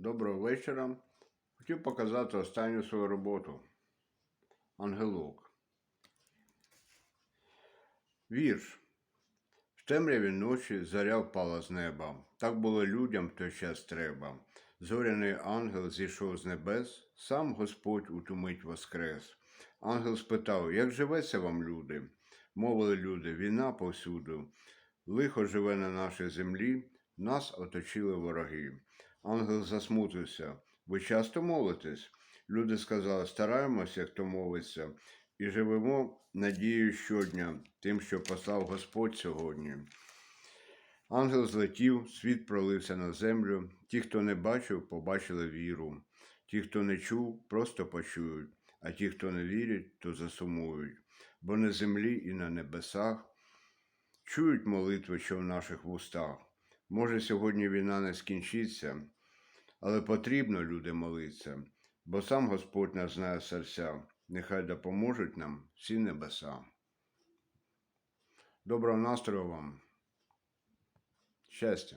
Доброго вечора. Хотів показати останню свою роботу. Ангелок. Вірш. В темряві ночі заря впала з неба. Так було людям в той час треба. Зоряний ангел зійшов з небес, сам Господь у ту мить воскрес. Ангел спитав, як живеться вам, люди? Мовили люди, війна повсюду. Лихо живе на нашій землі, нас оточили вороги. Ангел засмутився. Ви часто молитесь? Люди сказали, стараємося, хто молиться, і живемо надією щодня, тим, що послав Господь сьогодні. Ангел злетів, світ пролився на землю. Ті, хто не бачив, побачили віру. Ті, хто не чув, просто почують, а ті, хто не вірять, то засумують. Бо на землі і на небесах чують молитви, що в наших вустах. Може, сьогодні війна не скінчиться, але потрібно люди молитися, бо сам Господь нас знає серця. Нехай допоможуть нам всі небеса. Доброго настрою вам. Щастя!